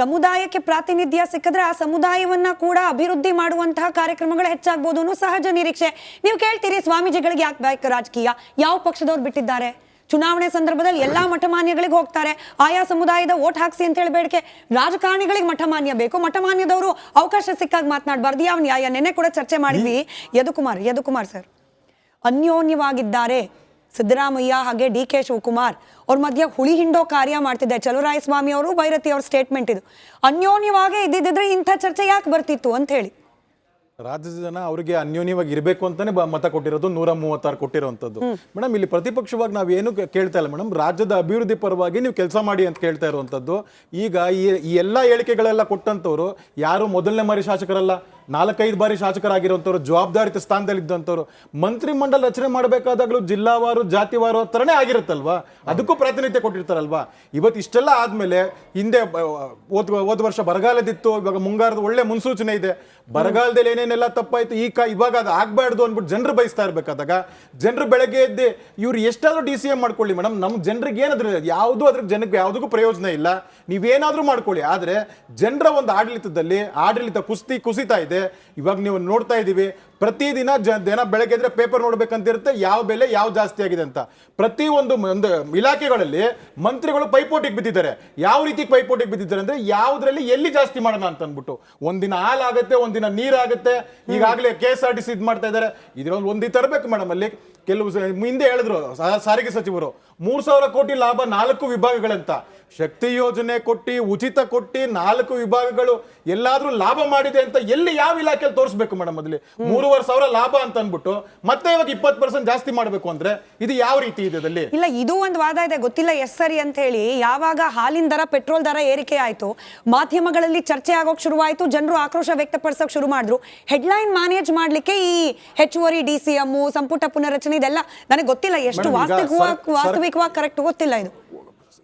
ಸಮುದಾಯಕ್ಕೆ ಪ್ರಾತಿನಿಧ್ಯ ಸಿಕ್ಕಿದ್ರೆ ಆ ಸಮುದಾಯವನ್ನ ಕೂಡ ಅಭಿವೃದ್ಧಿ ಮಾಡುವಂತಹ ಕಾರ್ಯಕ್ರಮಗಳು ಹೆಚ್ಚಾಗ್ಬೋದು ಅನ್ನೋ ಸಹಜ ನಿರೀಕ್ಷೆ. ನೀವು ಕೇಳ್ತೀರಿ ಸ್ವಾಮೀಜಿಗಳಿಗೆ ಯಾಕೆ ಬೇಕು ರಾಜಕೀಯ? ಯಾವ ಪಕ್ಷದವ್ರು ಬಿಟ್ಟಿದ್ದಾರೆ? ಚುನಾವಣೆ ಸಂದರ್ಭದಲ್ಲಿ ಎಲ್ಲಾ ಮಠಮಾನ್ಯಗಳಿಗೆ ಹೋಗ್ತಾರೆ. ಆಯಾ ಸಮುದಾಯದ ಓಟ್ ಹಾಕ್ಸಿ ಅಂತ ಹೇಳಿ ಬೇಡಿಕೆ. ರಾಜಕಾರಣಿಗಳಿಗೆ ಮಠಮಾನ್ಯ ಬೇಕು. ಮಠಮಾನ್ಯದವರು ಅವಕಾಶ ಸಿಕ್ಕಾಗ ಮಾತನಾಡಬಾರ್ದು. ಯಾವ ನ್ಯಾಯ? ನೆನೆ ಕೂಡ ಚರ್ಚೆ ಮಾಡಿದ್ವಿ. ಯದುಕುಮಾರ್ ಯದುಕುಮಾರ್ ಸರ್ ಅನ್ಯೋನ್ಯವಾಗಿದ್ದಾರೆ. ಸಿದ್ದರಾಮಯ್ಯ ಹಾಗೆ ಡಿ ಕೆ ಶಿವಕುಮಾರ್ ಅವ್ರ ಮಧ್ಯೆ ಹುಳಿ ಹಿಂಡೋ ಕಾರ್ಯ ಮಾಡ್ತಿದ್ದೆ ಚಲುವರಾಯ ಸ್ವಾಮಿ ಅವರು ಭೈರತಿ ಅವ್ರ ಸ್ಟೇಟ್ಮೆಂಟ್ ಇದು. ಅನ್ಯೋನ್ಯವಾಗೇ ಇದ್ದಿದ್ರೆ ಇಂಥ ಚರ್ಚೆ ಯಾಕೆ ಬರ್ತಿತ್ತು ಅಂತ ಹೇಳಿ. ರಾಜ್ಯದ ಜನ ಅವರಿಗೆ ಅನ್ಯೋನ್ಯವಾಗಿ ಇರಬೇಕು ಅಂತಾನೆ ಮತ ಕೊಟ್ಟಿರೋದು ನೂರ ಮೂವತ್ತಾರು ಕೊಟ್ಟಿರುವಂತದ್ದು ಮೇಡಮ್ ಇಲ್ಲಿ ಪ್ರತಿಪಕ್ಷವಾಗಿ ನಾವು ಏನು ಕೇಳ್ತಾ ಇಲ್ಲ. ಮೇಡಮ್ ರಾಜ್ಯದ ಅಭಿವೃದ್ಧಿ ಪರವಾಗಿ ನೀವು ಕೆಲಸ ಮಾಡಿ ಅಂತ ಕೇಳ್ತಾ ಇರುವಂತದ್ದು ಈಗ ಈ ಈ ಎಲ್ಲ ಹೇಳಿಕೆಗಳೆಲ್ಲ ಕೊಟ್ಟಂಥವ್ರು ಯಾರು ಮೊದಲನೇ ಮಾರಿ ಶಾಸಕರಲ್ಲ? ನಾಲ್ಕೈದು ಬಾರಿ ಶಾಸಕರಾಗಿರುವಂತವ್ರು ಜವಾಬ್ದಾರಿತ ಸ್ಥಾನದಲ್ಲಿ ಇದ್ದಂಥವ್ರು ಮಂತ್ರಿ ಮಂಡಲ ರಚನೆ ಮಾಡಬೇಕಾದಾಗಲೂ ಜಿಲ್ಲಾವಾರು, ಜಾತಿವಾರು ಥರನೇ ಆಗಿರುತ್ತಲ್ವಾ? ಅದಕ್ಕೂ ಪ್ರಾತಿನಿಧ್ಯ ಕೊಟ್ಟಿರ್ತಾರಲ್ವಾ? ಇವತ್ತು ಇಷ್ಟೆಲ್ಲ ಆದಮೇಲೆ ಹಿಂದೆ ಹೋದ್, ಹೋದ ವರ್ಷ ಬರಗಾಲದಿತ್ತು, ಇವಾಗ ಮುಂಗಾರದ ಒಳ್ಳೆ ಮುನ್ಸೂಚನೆ ಇದೆ. ಬರಗಾಲದಲ್ಲಿ ಏನೇನೆಲ್ಲ ತಪ್ಪಾಯ್ತು, ಈ ಕಾ, ಇವಾಗ ಅದು ಆಗಬಾರ್ದು ಅಂದ್ಬಿಟ್ಟು ಜನರು ಬಯಸ್ತಾ ಇರಬೇಕಾದಾಗ, ಜನರು ಬೆಳಗ್ಗೆ ಎದ್ದೆ ಇವ್ರು ಎಷ್ಟಾದರೂ ಡಿ ಸಿ ಎಂ ಮಾಡ್ಕೊಳ್ಳಿ ಮೇಡಮ್ ನಮ್ಮ ಜನರಿಗೆ ಏನಾದರೂ, ಯಾವುದು ಅದ್ರ ಜನಕ್ಕೆ ಯಾವುದಕ್ಕೂ ಪ್ರಯೋಜನ ಇಲ್ಲ. ನೀವೇನಾದರೂ ಮಾಡ್ಕೊಳ್ಳಿ. ಆದ್ರೆ ಜನರ ಒಂದು ಆಡಳಿತದಲ್ಲಿ ಆಡಳಿತ ಕುಸ್ತಿ ಕುಸಿತಾ ಇದೆ. ಇವಾಗ ನೀವು ನೋಡ್ತಾ ಇದೀವಿ ಪ್ರತಿದಿನ ಜ ದಿನ ಬೆಳಗ್ಗೆ ಇದ್ರೆ ಪೇಪರ್ ನೋಡ್ಬೇಕಂತ ಇರುತ್ತೆ ಯಾವ ಬೆಲೆ ಯಾವ ಜಾಸ್ತಿ ಆಗಿದೆ ಅಂತ. ಪ್ರತಿ ಒಂದು ಒಂದು ಇಲಾಖೆಗಳಲ್ಲಿ ಮಂತ್ರಿಗಳು ಪೈಪೋಟಿಗೆ ಬಿದ್ದಿದ್ದಾರೆ. ಯಾವ ರೀತಿ ಪೈಪೋಟಿಗೆ ಬಿದ್ದಿದ್ದಾರೆ ಅಂದ್ರೆ, ಯಾವ್ದ್ರಲ್ಲಿ ಎಲ್ಲಿ ಜಾಸ್ತಿ ಮಾಡೋಣ ಅಂತ ಅಂದ್ಬಿಟ್ಟು ಒಂದಿನ ಹಾಲಾಗುತ್ತೆ, ಒಂದಿನ ನೀರಾಗುತ್ತೆ, ಈಗಾಗಲೇ K S R T C ಇದು ಮಾಡ್ತಾ ಇದ್ದಾರೆ. ಇದ್ರೊಂದು ಒಂದು ತರಬೇಕು ಮೇಡಮ್ ಅಲ್ಲಿ. ಕೆಲವು ಹಿಂದೆ ಹೇಳಿದ್ರು ಸಾರಿಗೆ ಸಚಿವರು, ಮೂರ್ ಸಾವಿರ ಕೋಟಿ ಲಾಭ ನಾಲ್ಕು ವಿಭಾಗಗಳಂತ. ಶಕ್ತಿ ಯೋಜನೆ ಕೊಟ್ಟು, ಉಚಿತ ಕೊಟ್ಟು, ನಾಲ್ಕು ವಿಭಾಗಗಳು, ಎಲ್ಲಾದ್ರೂ ಲಾಭ ಮಾಡಿದೆ ಅಂತ ಎಲ್ಲಿ ಯಾವ ಇಲಾಖೆಯಲ್ಲಿ ತೋರಿಸ್ಬೇಕು ಮೇಡಮ್ ಅದ್ರಲ್ಲಿ ಮೂರುವರೆ ಸಾವಿರ ಲಾಭ ಅಂತ ಅಂದ್ಬಿಟ್ಟು ಮತ್ತೆ ಇವಾಗ ಇಪ್ಪತ್ತು ಪರ್ಸೆಂಟ್ ಜಾಸ್ತಿ ಮಾಡಬೇಕು ಅಂದ್ರೆ ಇದು ಯಾವ ರೀತಿ ಇದೆ ಅದಲ್ಲಿ ಇಲ್ಲ ಇದು ಒಂದು ವಾದ ಇದೆ ಗೊತ್ತಿಲ್ಲ ಎಸ್ ಸರಿ ಅಂತ ಹೇಳಿ. ಯಾವಾಗ ಹಾಲಿನ ದರ ಪೆಟ್ರೋಲ್ ದರ ಏರಿಕೆ ಆಯ್ತು ಮಾಧ್ಯಮಗಳಲ್ಲಿ ಚರ್ಚೆ ಆಗೋಕ್ ಶುರುವಾಯಿತು ಜನರು ಆಕ್ರೋಶ ವ್ಯಕ್ತಪಡಿಸೋಕೆ ಶುರು ಮಾಡಿದ್ರು. ಹೆಡ್ಲೈನ್ ಮ್ಯಾನೇಜ್ ಮಾಡ್ಲಿಕ್ಕೆ ಈ ಹೆಚ್ಚುವರಿ ಡಿ ಸಿ ಎಂ ಸಂಪುಟ ಪುನರಚನೆ ಇದೆಲ್ಲ ನನಗೆ ಗೊತ್ತಿಲ್ಲ ಎಷ್ಟು ವಾಸ್ತವಿಕವಾಗಿ ವಾಸ್ತವಿಕವಾಗಿ ಕರೆಕ್ಟ್ ಗೊತ್ತಿಲ್ಲ ಇದು.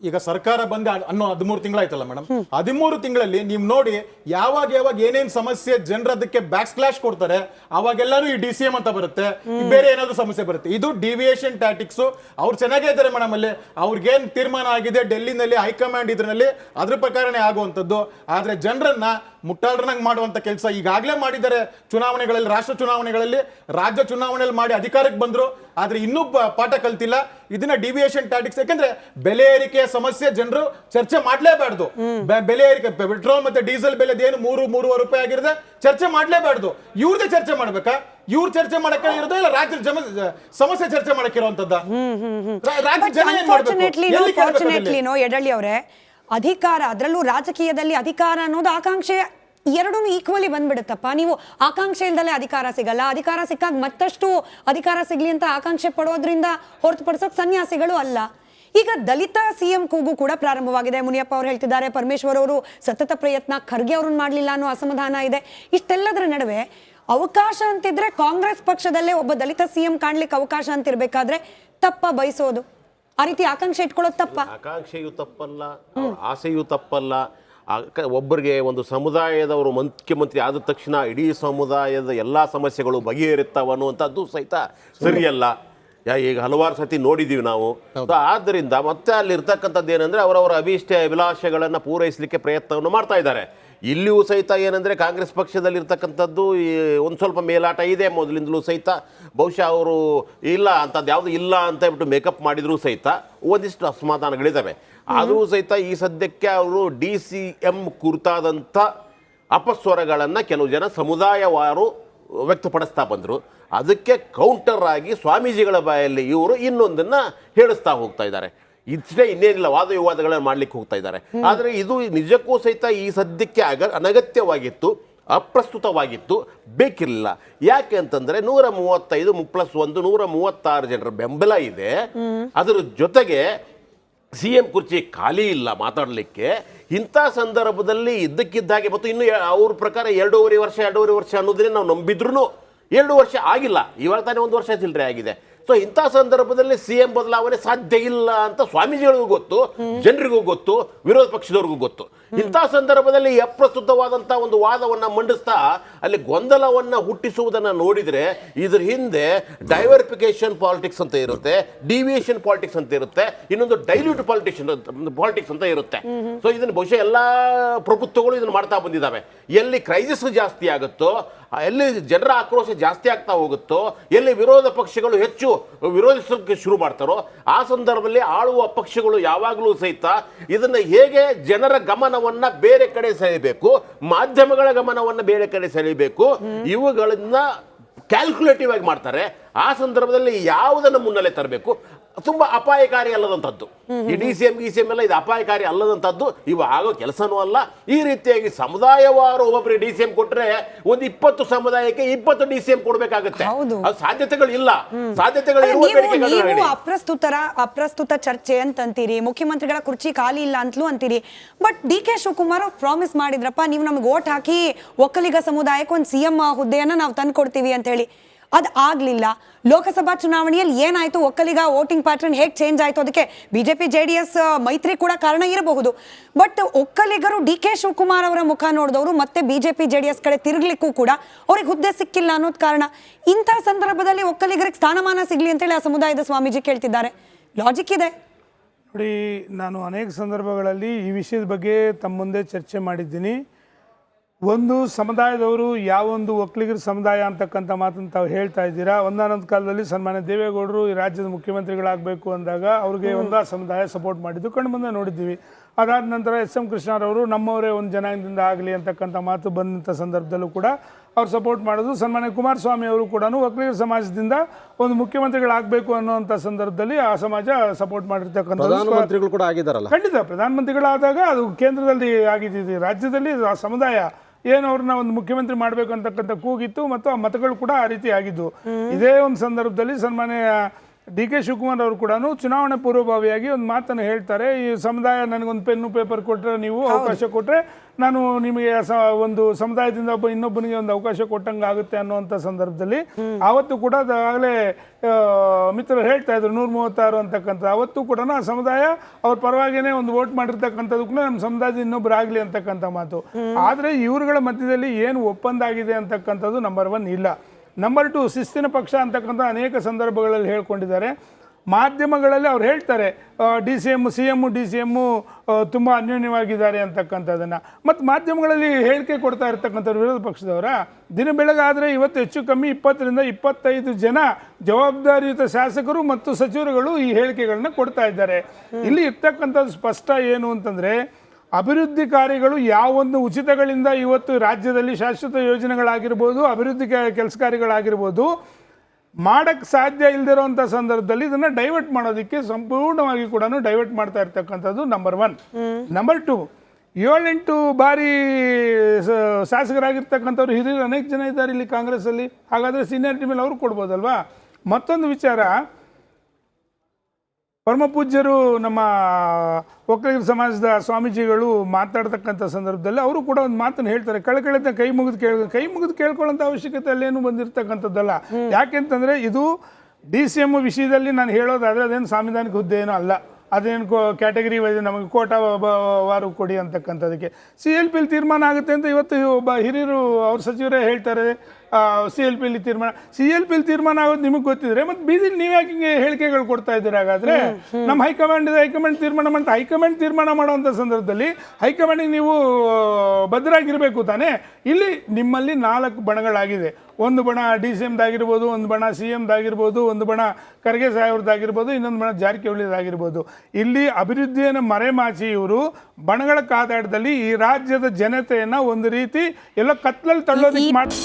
ಈಗ ಸರ್ಕಾರ ಬಂದ ಅನ್ನೋ ಹದಿಮೂರು ತಿಂಗಳಾಯ್ತಲ್ಲ ಮೇಡಮ್ ಹದಿಮೂರು ತಿಂಗಳಲ್ಲಿ ನೀವು ನೋಡಿ ಯಾವಾಗ ಯಾವಾಗ ಏನೇನ್ ಸಮಸ್ಯೆ ಜನರ ಅದಕ್ಕೆ ಬ್ಯಾಕ್ ಸ್ಲಾಶ್ ಕೊಡ್ತಾರೆ ಅವಾಗೆಲ್ಲಾನು ಈ ಡಿ ಸಿ ಎಂ ಅಂತ ಬರುತ್ತೆ ಬೇರೆ ಏನಾದ್ರು ಸಮಸ್ಯೆ ಬರುತ್ತೆ. ಇದು ಡಿವಿಯೇಷನ್ ಟ್ಯಾಟಿಕ್ಸ್ ಅವ್ರು ಚೆನ್ನಾಗೇ ಇದ್ದಾರೆ ಮೇಡಮ್ ಅಲ್ಲಿ. ಅವ್ರಿಗೇನ್ ತೀರ್ಮಾನ ಆಗಿದೆ ಡೆಲ್ಲಿನಲ್ಲಿ ಹೈಕಮಾಂಡ್ ಇದ್ರಲ್ಲಿ ಅದ್ರ ಪ್ರಕಾರನೇ ಆಗುವಂತದ್ದು ಆದ್ರೆ ಜನರನ್ನ ಮುಟ್ಟಾಳ್ರನಾಗ್ ಮಾಡುವಂಥ ಕೆಲಸ ಈಗಾಗಲೇ ಮಾಡಿದ್ದಾರೆ. ಚುನಾವಣೆಗಳಲ್ಲಿ ರಾಷ್ಟ್ರ ಚುನಾವಣೆಗಳಲ್ಲಿ ರಾಜ್ಯ ಚುನಾವಣೆಯಲ್ಲಿ ಮಾಡಿ ಅಧಿಕಾರಕ್ಕೆ ಬಂದರು. ಆದರೆ ಇನ್ನೂ ಪಾಠ ಕಲ್ತಿಲ್ಲ. ಇದನ್ನ ಡಿವಿಯೇಷನ್ ಟ್ಯಾಟಿಕ್ಸ್ ಯಾಕಂದ್ರೆ ಬೆಲೆ ಏರಿಕೆಯ ಸಮಸ್ಯೆ ಜನರು ಚರ್ಚೆ ಮಾಡಲೇಬಾರ್ದು. ಬೆಲೆ ಏರಿಕೆ ಪೆಟ್ರೋಲ್ ಮತ್ತೆ ಡೀಸೆಲ್ ಬೆಲೆ ಏನು ಮೂರು ಮೂರುವರೆ ರೂಪಾಯಿ ಆಗಿರದೆ ಚರ್ಚೆ ಮಾಡಲೇಬಾರ್ದು. ಇವ್ರದೇ ಚರ್ಚೆ ಮಾಡಬೇಕಾ? ಇವ್ರ ಚರ್ಚೆ ಮಾಡಕ್ಕೆ ಇರೋದು ಇಲ್ಲ ರಾಜ್ಯದ ಜನ ಸಮಸ್ಯೆ ಚರ್ಚೆ ಮಾಡಕ್ಕೆ ಇರುವಂತದ್ದ ರಾಜ್ಯ ಜನ ಏನ್ ಮಾಡ್ಬೇಕು? ಎಡಳ್ಳಿ ಅವರೇ ಅಧಿಕಾರ, ಅದರಲ್ಲೂ ರಾಜಕೀಯದಲ್ಲಿ ಅಧಿಕಾರ ಅನ್ನೋದು ಆಕಾಂಕ್ಷೆ ಎರಡೂ ಈಕ್ವಲಿ ಬಂದ್ಬಿಡುತ್ತಪ್ಪ. ನೀವು ಆಕಾಂಕ್ಷೆ ಇಲ್ದಲೇ ಅಧಿಕಾರ ಸಿಗಲ್ಲ. ಅಧಿಕಾರ ಸಿಕ್ಕಾಗ ಮತ್ತಷ್ಟು ಅಧಿಕಾರ ಸಿಗ್ಲಿ ಅಂತ ಆಕಾಂಕ್ಷೆ ಪಡೋದ್ರಿಂದ ಹೊರತುಪಡಿಸೋಕ್ ಸನ್ಯಾಸಿಗಳು ಅಲ್ಲ. ಈಗ ದಲಿತ ಸಿಎಂ ಕೂಗು ಕೂಡ ಪ್ರಾರಂಭವಾಗಿದೆ. ಮುನಿಯಪ್ಪ ಅವರು ಹೇಳ್ತಿದ್ದಾರೆ, ಪರಮೇಶ್ವರ್ ಅವರು ಸತತ ಪ್ರಯತ್ನ, ಖರ್ಗೆ ಅವ್ರನ್ನ ಮಾಡಲಿಲ್ಲ ಅನ್ನೋ ಅಸಮಾಧಾನ ಇದೆ. ಇಷ್ಟೆಲ್ಲದರ ನಡುವೆ ಅವಕಾಶ ಅಂತಿದ್ರೆ ಕಾಂಗ್ರೆಸ್ ಪಕ್ಷದಲ್ಲೇ ಒಬ್ಬ ದಲಿತ ಸಿಎಂ ಕಾಣ್ಲಿಕ್ಕೆ ಅವಕಾಶ ಅಂತಿರ್ಬೇಕಾದ್ರೆ ತಪ್ಪ ಬಯಸೋದು. ಆ ರೀತಿ ಆಕಾಂಕ್ಷೆ ಇಟ್ಕೊಳ್ಳೋದು ತಪ್ಪ. ಆಕಾಂಕ್ಷೆಯೂ ತಪ್ಪಲ್ಲ ಅವ್ರ ಆಸೆಯೂ ತಪ್ಪಲ್ಲ. ಆ ಕ- ಒಬ್ಬರಿಗೆ ಒಂದು ಸಮುದಾಯದವರು ಮುಖ್ಯಮಂತ್ರಿ ಆದ ತಕ್ಷಣ ಇಡೀ ಸಮುದಾಯದ ಎಲ್ಲ ಸಮಸ್ಯೆಗಳು ಬಗೆಹರಿತಾವ ಅನ್ನುವಂಥದ್ದು ಸಹಿತ ಸರಿಯಲ್ಲ. ಯಾ ಈಗ ಹಲವಾರು ಸತಿ ನೋಡಿದ್ದೀವಿ ನಾವು. ಆದ್ದರಿಂದ ಮತ್ತೆ ಅಲ್ಲಿ ಇರ್ತಕ್ಕಂಥದ್ದು ಏನಂದ್ರೆ ಅವರವರ ಅಭಿಷ್ಟ ಅಭಿಲಾಷೆಗಳನ್ನು ಪೂರೈಸಲಿಕ್ಕೆ ಪ್ರಯತ್ನವನ್ನು ಮಾಡ್ತಾ ಇದ್ದಾರೆ. ಇಲ್ಲಿಯೂ ಸಹಿತ ಏನಂದರೆ ಕಾಂಗ್ರೆಸ್ ಪಕ್ಷದಲ್ಲಿರ್ತಕ್ಕಂಥದ್ದು ಈ ಒಂದು ಸ್ವಲ್ಪ ಮೇಲಾಟ ಇದೆ ಮೊದಲಿಂದಲೂ ಸಹಿತ. ಬಹುಶಃ ಅವರು ಇಲ್ಲ ಅಂತದ್ದು ಯಾವುದು ಇಲ್ಲ ಅಂತ ಹೇಳ್ಬಿಟ್ಟು ಮೇಕಪ್ ಮಾಡಿದರೂ ಸಹಿತ ಒಂದಿಷ್ಟು ಅಸಮಾಧಾನಗಳಿದ್ದಾವೆ ಆದರೂ ಸಹಿತ ಈ ಸದ್ಯಕ್ಕೆ ಅವರು ಡಿ ಸಿ ಎಂ ಕುರಿತಾದಂಥ ಅಪಸ್ವರಗಳನ್ನು ಕೆಲವು ಜನ ಸಮುದಾಯವಾರು ವ್ಯಕ್ತಪಡಿಸ್ತಾ ಬಂದರು. ಅದಕ್ಕೆ ಕೌಂಟರ್ ಆಗಿ ಸ್ವಾಮೀಜಿಗಳ ಬಾಯಲ್ಲಿ ಇವರು ಇನ್ನೊಂದನ್ನು ಹೇಳಿಸ್ತಾ ಹೋಗ್ತಾ ಇದ್ದಾರೆ. ಇಷ್ಟೇ ಇನ್ನೇನಿಲ್ಲ ವಾದ ವಿವಾದಗಳನ್ನು ಮಾಡ್ಲಿಕ್ಕೆ ಹೋಗ್ತಾ ಇದ್ದಾರೆ. ಆದರೆ ಇದು ನಿಜಕ್ಕೂ ಸಹಿತ ಈ ಸದ್ಯಕ್ಕೆ ಅಗ, ಅನಗತ್ಯವಾಗಿತ್ತು, ಅಪ್ರಸ್ತುತವಾಗಿತ್ತು, ಬೇಕಿರಲಿಲ್ಲ. ಯಾಕೆ ಅಂತಂದ್ರೆ ನೂರ ಮೂವತ್ತೈದು ಪ್ಲಸ್ ಒಂದು, ನೂರ ಮೂವತ್ತಾರು ಜನರ ಬೆಂಬಲ ಇದೆ. ಅದರ ಜೊತೆಗೆ ಸಿ ಎಂ ಕುರ್ಚಿ ಖಾಲಿ ಇಲ್ಲ ಮಾತಾಡಲಿಕ್ಕೆ. ಇಂಥ ಸಂದರ್ಭದಲ್ಲಿ ಇದ್ದಕ್ಕಿದ್ದಾಗೆ ಮತ್ತು ಇನ್ನು ಅವ್ರ ಪ್ರಕಾರ ಎರಡೂವರೆ ವರ್ಷ ಎರಡೂವರೆ ವರ್ಷ ಅನ್ನೋದನ್ನೇ ನಾವು ನಂಬಿದ್ರು ಎರಡು ವರ್ಷ ಆಗಿಲ್ಲ. ಇವಾಗ ತಾನೇ ಒಂದು ವರ್ಷ ಚಿಲ್ಲರೆ ಆಗಿದೆ. ಸೊ ಇಂಥ ಸಂದರ್ಭದಲ್ಲಿ ಸಿ ಎಂ ಬದಲಾವಣೆ ಸಾಧ್ಯ ಇಲ್ಲ ಅಂತ ಸ್ವಾಮೀಜಿಗಳಿಗೂ ಗೊತ್ತು, ಜನರಿಗೂ ಗೊತ್ತು, ವಿರೋಧ ಪಕ್ಷದವ್ರಿಗೂ ಗೊತ್ತು. ಇಂಥ ಸಂದರ್ಭದಲ್ಲಿ ಅಪ್ರಸ್ತುತವಾದಂತ ಒಂದು ವಾದವನ್ನ ಮಂಡಿಸ್ತಾ ಅಲ್ಲಿ ಗೊಂದಲವನ್ನ ಹುಟ್ಟಿಸುವುದನ್ನ ನೋಡಿದ್ರೆ ಇದ್ರ ಹಿಂದೆ ಡೈವರ್ಫಿಕೇಶನ್ ಪಾಲಿಟಿಕ್ಸ್ ಅಂತ ಇರುತ್ತೆ ಡಿವಿಯೇಷನ್ ಪಾಲಿಟಿಕ್ಸ್ ಅಂತ ಇರುತ್ತೆ ಇನ್ನೊಂದು ಡೈಲ್ಯೂಟ್ ಪಾಲಿಟಿಷನ್ ಪಾಲಿಟಿಕ್ಸ್ ಅಂತ ಇರುತ್ತೆ. ಸೊ ಇದನ್ನ ಬಹುಶಃ ಎಲ್ಲಾ ಪ್ರಭುತ್ವಗಳು ಇದನ್ನ ಮಾಡ್ತಾ ಬಂದಿದ್ದಾವೆ ಎಲ್ಲಿ ಕ್ರೈಸಿಸ್ ಜಾಸ್ತಿ ಆಗುತ್ತೋ ಎಲ್ಲಿ ಜನರ ಆಕ್ರೋಶ ಜಾಸ್ತಿ ಆಗ್ತಾ ಹೋಗುತ್ತೋ ಎಲ್ಲಿ ವಿರೋಧ ಪಕ್ಷಗಳು ಹೆಚ್ಚು ವಿರೋಧಿಸೋಕೆ ಶುರು ಮಾಡ್ತಾರೋ ಆ ಸಂದರ್ಭದಲ್ಲಿ ಆಳುವ ಪಕ್ಷಗಳು ಯಾವಾಗಲೂ ಸಹಿತ ಇದನ್ನ ಹೇಗೆ ಜನರ ಗಮನವನ್ನ ಬೇರೆ ಕಡೆ ಸೆಳೆಯಬೇಕು ಮಾಧ್ಯಮಗಳ ಗಮನವನ್ನ ಬೇರೆ ಕಡೆ ಸೆಳಿಬೇಕು, ಇವುಗಳನ್ನ ಕ್ಯಾಲ್ಕುಲೇಟಿವ್ ಆಗಿ ಮಾಡ್ತಾರೆ. ಆ ಸಂದರ್ಭದಲ್ಲಿ ಯಾವುದನ್ನು ಮುನ್ನೆಲೆ ತರಬೇಕು? ತುಂಬಾ ಅಪಾಯಕಾರಿ ಅಲ್ಲದಂಥದ್ದು. ಈ ಡಿ ಸಿ ಎಂ ಗಿ ಸಿ ಎಂ ಎಲ್ಲ ಇದು ಅಪಾಯಕಾರಿ ಅಲ್ಲದಂಥದ್ದು. ಇವು ಆಗೋ ಕೆಲಸನೂ ಅಲ್ಲ. ಈ ರೀತಿಯಾಗಿ ಸಮುದಾಯವಾರು ಒಬ್ಬೊಬ್ಬರಿಗೆ ಡಿ ಸಿ ಎಂ ಕೊಟ್ಟರೆ ಒಂದು ಇಪ್ಪತ್ತು ಸಮುದಾಯಕ್ಕೆ ಇಪ್ಪತ್ತು ಡಿ ಸಿ ಎಂ ಕೊಡಬೇಕಾಗುತ್ತೆ. ಅದು ಸಾಧ್ಯತೆಗಳು ಇಲ್ಲ. ಸಾಧ್ಯತೆಗಳು ನೀವು ಅಪ್ರಸ್ತುತರ ಅಪ್ರಸ್ತುತ ಚರ್ಚೆ ಅಂತ ಅಂತೀರಿ ಮುಖ್ಯಮಂತ್ರಿಗಳ ಕುರ್ಚಿ ಖಾಲಿ ಇಲ್ಲ ಅಂತಲೂ ಅಂತೀರಿ. ಬಟ್ ಡಿ ಕೆ ಶಿವಕುಮಾರ್ ಅವ್ರು ಪ್ರಾಮಿಸ್ ಮಾಡಿದ್ರಪ್ಪ ನೀವು ನಮ್ಗೆ ಓಟ್ ಹಾಕಿ ಒಕ್ಕಲಿಗ ಸಮುದಾಯಕ್ಕೆ ಒಂದು ಸಿ ಎಂ ಹುದ್ದೆಯನ್ನ ನಾವು ತಂದ್ಕೊಡ್ತೀವಿ ಅಂತ ಹೇಳಿ ಅದ್ ಆಗಲಿಲ್ಲ ಲೋಕಸಭಾ ಚುನಾವಣೆಯಲ್ಲಿ ಏನಾಯಿತು? ಒಕ್ಕಲಿಗ ವೋಟಿಂಗ್ ಪ್ಯಾಟರ್ನ್ ಹೇಗೆ ಚೇಂಜ್ ಆಯಿತು? ಅದಕ್ಕೆ ಬಿಜೆಪಿ ಜೆ ಡಿ ಎಸ್ ಮೈತ್ರಿ ಕೂಡ ಕಾರಣ ಇರಬಹುದು. ಬಟ್ ಒಕ್ಕಲಿಗರು ಡಿ ಕೆ ಶಿವಕುಮಾರ್ ಅವರ ಮುಖ ನೋಡಿದವರು ಮತ್ತೆ ಬಿಜೆಪಿ ಜೆ ಡಿ ಎಸ್ ಕಡೆ ತಿರುಗಲಿಕ್ಕೂ ಕೂಡ ಅವ್ರಿಗೆ ಹುದ್ದೆ ಸಿಕ್ಕಿಲ್ಲ ಅನ್ನೋದು ಕಾರಣ ಇಂಥ ಸಂದರ್ಭದಲ್ಲಿ ಒಕ್ಕಲಿಗರಿಗೆ ಸ್ಥಾನಮಾನ ಸಿಗಲಿ ಅಂತೇಳಿ ಆ ಸಮುದಾಯದ ಸ್ವಾಮೀಜಿ ಕೇಳ್ತಿದ್ದಾರೆ. ಲಾಜಿಕ್ ಇದೆ. ನೋಡಿ, ನಾನು ಅನೇಕ ಸಂದರ್ಭಗಳಲ್ಲಿ ಈ ವಿಷಯದ ಬಗ್ಗೆ ತಮ್ಮ ಮುಂದೆ ಚರ್ಚೆ ಮಾಡಿದ್ದೀನಿ. ಒಂದು ಸಮುದಾಯದವರು ಯಾವೊಂದು ಒಕ್ಕಲಿಗರ ಸಮುದಾಯ ಅಂತಕ್ಕಂಥ ಮಾತನ್ನು ತಾವು ಹೇಳ್ತಾ ಇದ್ದೀರಾ? ಒಂದಾನೊಂದು ಕಾಲದಲ್ಲಿ ಸನ್ಮಾನ್ಯ ದೇವೇಗೌಡರು ಈ ರಾಜ್ಯದ ಮುಖ್ಯಮಂತ್ರಿಗಳಾಗಬೇಕು ಅಂದಾಗ ಅವ್ರಿಗೆ ಒಂದು ಸಮುದಾಯ ಸಪೋರ್ಟ್ ಮಾಡಿದ್ದು ಕಣ್ಣು ಮುಂದೆ ನೋಡಿದ್ದೀವಿ. ಅದಾದ ನಂತರ ಎಸ್ ಎಂ ಕೃಷ್ಣರವರು ನಮ್ಮವರೇ ಒಂದು ಜನಾಂಗದಿಂದ ಆಗಲಿ ಅಂತಕ್ಕಂಥ ಮಾತು ಬಂದಂಥ ಸಂದರ್ಭದಲ್ಲೂ ಕೂಡ ಅವ್ರು ಸಪೋರ್ಟ್ ಮಾಡೋದು ಸನ್ಮಾನ್ಯ ಕುಮಾರಸ್ವಾಮಿ ಅವರು ಕೂಡ ಒಕ್ಕಲಿಗರ ಸಮಾಜದಿಂದ ಒಂದು ಮುಖ್ಯಮಂತ್ರಿಗಳಾಗಬೇಕು ಅನ್ನುವಂಥ ಸಂದರ್ಭದಲ್ಲಿ ಆ ಸಮಾಜ ಸಪೋರ್ಟ್ ಮಾಡಿರ್ತಕ್ಕಂಥ ಖಂಡಿತ. ಪ್ರಧಾನಮಂತ್ರಿಗಳಾದಾಗ ಅದು ಕೇಂದ್ರದಲ್ಲಿ ಆಗಿದ್ದು ರಾಜ್ಯದಲ್ಲಿ ಆ ಸಮುದಾಯ ಏನು ಅವ್ರನ್ನ ಒಂದು ಮುಖ್ಯಮಂತ್ರಿ ಮಾಡಬೇಕು ಅಂತಕ್ಕಂಥ ಕೂಗಿತ್ತು ಮತ್ತು ಆ ಮತಗಳು ಕೂಡ ಆ ರೀತಿ ಆಗಿದ್ದು. ಇದೇ ಒಂದು ಸಂದರ್ಭದಲ್ಲಿ ಸನ್ಮಾನ್ಯ ಡಿ ಕೆ ಶಿವಕುಮಾರ್ ಅವರು ಕೂಡ ಚುನಾವಣೆ ಪೂರ್ವಭಾವಿಯಾಗಿ ಒಂದು ಮಾತನ್ನು ಹೇಳ್ತಾರೆ ಈ ಸಮುದಾಯ ನನಗೊಂದು ಪೆನ್ನು ಪೇಪರ್ ಕೊಟ್ಟರೆ ನೀವು ಅವಕಾಶ ಕೊಟ್ಟರೆ ನಾನು ನಿಮಗೆ ಒಂದು ಸಮುದಾಯದಿಂದ ಒಬ್ಬ ಇನ್ನೊಬ್ಬನಿಗೆ ಒಂದು ಅವಕಾಶ ಕೊಟ್ಟಂಗೆ ಆಗುತ್ತೆ ಅನ್ನುವಂಥ ಸಂದರ್ಭದಲ್ಲಿ ಆವತ್ತು ಕೂಡ ಆಗಲೇ ಮಿತ್ರರು ಹೇಳ್ತಾ ಇದ್ರು ನೂರ ಮೂವತ್ತಾರು ಅಂತಕ್ಕಂಥ ಅವತ್ತು ಕೂಡ ಆ ಸಮುದಾಯ ಅವ್ರ ಪರವಾಗಿನೇ ಒಂದು ವೋಟ್ ಮಾಡಿರ್ತಕ್ಕಂಥದ್ದು ಕೂಡ ನಮ್ಮ ಸಮುದಾಯದ ಇನ್ನೊಬ್ರು ಆಗಲಿ ಅಂತಕ್ಕಂಥ ಮಾತು. ಆದರೆ ಇವರುಗಳ ಮಧ್ಯದಲ್ಲಿ ಏನು ಒಪ್ಪಂದ ಆಗಿದೆ ಅಂತಕ್ಕಂಥದ್ದು ನಂಬರ್ ಒನ್ ಇಲ್ಲ. ನಂಬರ್ ಟು ಶಿಸ್ತಿನ ಪಕ್ಷ ಅಂತಕ್ಕಂಥ ಅನೇಕ ಸಂದರ್ಭಗಳಲ್ಲಿ ಹೇಳ್ಕೊಂಡಿದ್ದಾರೆ. ಮಾಧ್ಯಮಗಳಲ್ಲಿ ಅವ್ರು ಹೇಳ್ತಾರೆ D C M C M D C M ತುಂಬ ಅನ್ಯೋನ್ಯವಾಗಿದ್ದಾರೆ ಅಂತಕ್ಕಂಥದ್ದನ್ನು. ಮತ್ತು ಮಾಧ್ಯಮಗಳಲ್ಲಿ ಹೇಳಿಕೆ ಕೊಡ್ತಾ ಇರ್ತಕ್ಕಂಥವ್ರು ವಿರೋಧ ಪಕ್ಷದವರ ದಿನ ಬೆಳಗಾದರೆ ಇವತ್ತು ಹೆಚ್ಚು ಕಮ್ಮಿ ಇಪ್ಪತ್ತರಿಂದ ಇಪ್ಪತ್ತೈದು ಜನ ಜವಾಬ್ದಾರಿಯುತ ಶಾಸಕರು ಮತ್ತು ಸಚಿವರುಗಳು ಈ ಹೇಳಿಕೆಗಳನ್ನ ಕೊಡ್ತಾ ಇದ್ದಾರೆ. ಇಲ್ಲಿ ಇರ್ತಕ್ಕಂಥದ್ದು ಸ್ಪಷ್ಟ ಏನು ಅಂತಂದರೆ ಅಭಿವೃದ್ಧಿ ಕಾರ್ಯಗಳು ಯಾವೊಂದು ಉಚಿತಗಳಿಂದ ಇವತ್ತು ರಾಜ್ಯದಲ್ಲಿ ಶಾಶ್ವತ ಯೋಜನೆಗಳಾಗಿರ್ಬೋದು, ಅಭಿವೃದ್ಧಿ ಕೆಲಸ ಕಾರ್ಯಗಳಾಗಿರ್ಬೋದು ಮಾಡೋಕ್ಕೆ ಸಾಧ್ಯ ಇಲ್ದಿರೋಂಥ ಸಂದರ್ಭದಲ್ಲಿ ಇದನ್ನು ಡೈವರ್ಟ್ ಮಾಡೋದಕ್ಕೆ ಸಂಪೂರ್ಣವಾಗಿ ಕೂಡ ಡೈವರ್ಟ್ ಮಾಡ್ತಾ ಇರ್ತಕ್ಕಂಥದ್ದು ನಂಬರ್ ಒನ್ ನಂಬರ್ ಟು ಏಳೆಂಟು ಬಾರಿ ಶಾಸಕರಾಗಿರ್ತಕ್ಕಂಥವ್ರು ಹಿರಿಯರು ಅನೇಕ ಜನ ಇದ್ದಾರೆ ಇಲ್ಲಿ ಕಾಂಗ್ರೆಸ್ಸಲ್ಲಿ. ಹಾಗಾದರೆ ಸೀನಿಯಾರಿಟಿ ಮೇಲೆ ಅವರು ಕೊಡ್ಬೋದಲ್ವಾ? ಮತ್ತೊಂದು ವಿಚಾರ, ಪರಮಪೂಜ್ಯರು ನಮ್ಮ ಒಕ್ಕಲಿಗರ ಸಮಾಜದ ಸ್ವಾಮೀಜಿಗಳು ಮಾತಾಡ್ತಕ್ಕಂಥ ಸಂದರ್ಭದಲ್ಲಿ ಅವರು ಕೂಡ ಒಂದು ಮಾತನ್ನು ಹೇಳ್ತಾರೆ. ಕಳಕಳಿತ ಕೈ ಮುಗಿದು ಕೇಳ ಕೈ ಮುಗಿದು ಕೇಳ್ಕೊಳ್ಳೋಂಥ ಅವಶ್ಯಕತೆ ಅಲ್ಲೇನು ಬಂದಿರತಕ್ಕಂಥದ್ದಲ್ಲ. ಯಾಕೆಂತಂದರೆ ಇದು ಡಿ ಸಿ ಎಂ ವಿಷಯದಲ್ಲಿ ನಾನು ಹೇಳೋದಾದರೆ ಅದೇನು ಸಾಂವಿಧಾನಿಕ ಹುದ್ದೆ ಏನೂ ಅಲ್ಲ. ಅದೇನು ಕೋ ಕ್ಯಾಟಗರಿ ವೈದ್ಯ ನಮಗೆ ಕೋಟಾ ವಾರು ಕೊಡಿ ಅಂತಕ್ಕಂಥದಕ್ಕೆ ಸಿ ಎಲ್ ಪಿಲಿ ತೀರ್ಮಾನ ಆಗುತ್ತೆ ಅಂತ ಇವತ್ತು ಒಬ್ಬ ಹಿರಿಯರು ಅವ್ರ ಸಚಿವರೇ ಹೇಳ್ತಾರೆ. ಸಿ ಎಲ್ ಪಿಲಿ ತೀರ್ಮಾನ. ಸಿ ಎಲ್ ಪಿಲಿ ತೀರ್ಮಾನ ಆಗೋದು ನಿಮಗೆ ಗೊತ್ತಿದ್ರೆ ಮತ್ತೆ ಬಿಜೆಪಿ ನೀವು ಯಾಕೆ ಹಿಂಗೆ ಹೇಳಿಕೆಗಳು ಕೊಡ್ತಾ ಇದ್ದೀರಾ ಹಾಗಾದ್ರೆ ನಮ್ಮ ಹೈಕಮಾಂಡ್ ಇದೆ ಹೈಕಮಾಂಡ್ ತೀರ್ಮಾನ ಮಾಡ್ತಾ ಹೈಕಮಾಂಡ್ ತೀರ್ಮಾನ ಮಾಡುವಂಥ ಸಂದರ್ಭದಲ್ಲಿ ಹೈಕಮಾಂಡಿಗೆ ನೀವು ಭದ್ರಾಗಿರಬೇಕು ತಾನೇ. ಇಲ್ಲಿ ನಿಮ್ಮಲ್ಲಿ ನಾಲ್ಕು ಬಣಗಳಾಗಿದೆ. ಒಂದು ಬಣ ಡಿ ಸಿ ಎಮ್ದಾಗಿರ್ಬೋದು ಒಂದು ಬಣ ಸಿ ಎಮ್ದಾಗಿರ್ಬೋದು ಒಂದು ಬಣ ಖರ್ಗೆ ಸಾಹೇಬ್ರದ್ದಾಗಿರ್ಬೋದು ಇನ್ನೊಂದು ಬಣ ಜಾರಕಿಹೊಳಿದಾಗಿರ್ಬೋದು. ಇಲ್ಲಿ ಅಭಿವೃದ್ಧಿಯನ್ನು ಮರೆಮಾಚಿ ಇವರು ಬಣಗಳ ಕಾದಾಟದಲ್ಲಿ ಈ ರಾಜ್ಯದ ಜನತೆಯನ್ನು ಒಂದು ರೀತಿ ಎಲ್ಲ ಕತ್ಲಲ್ಲಿ ತಳ್ಳೋದಕ್ಕೆ ಮಾಡಿ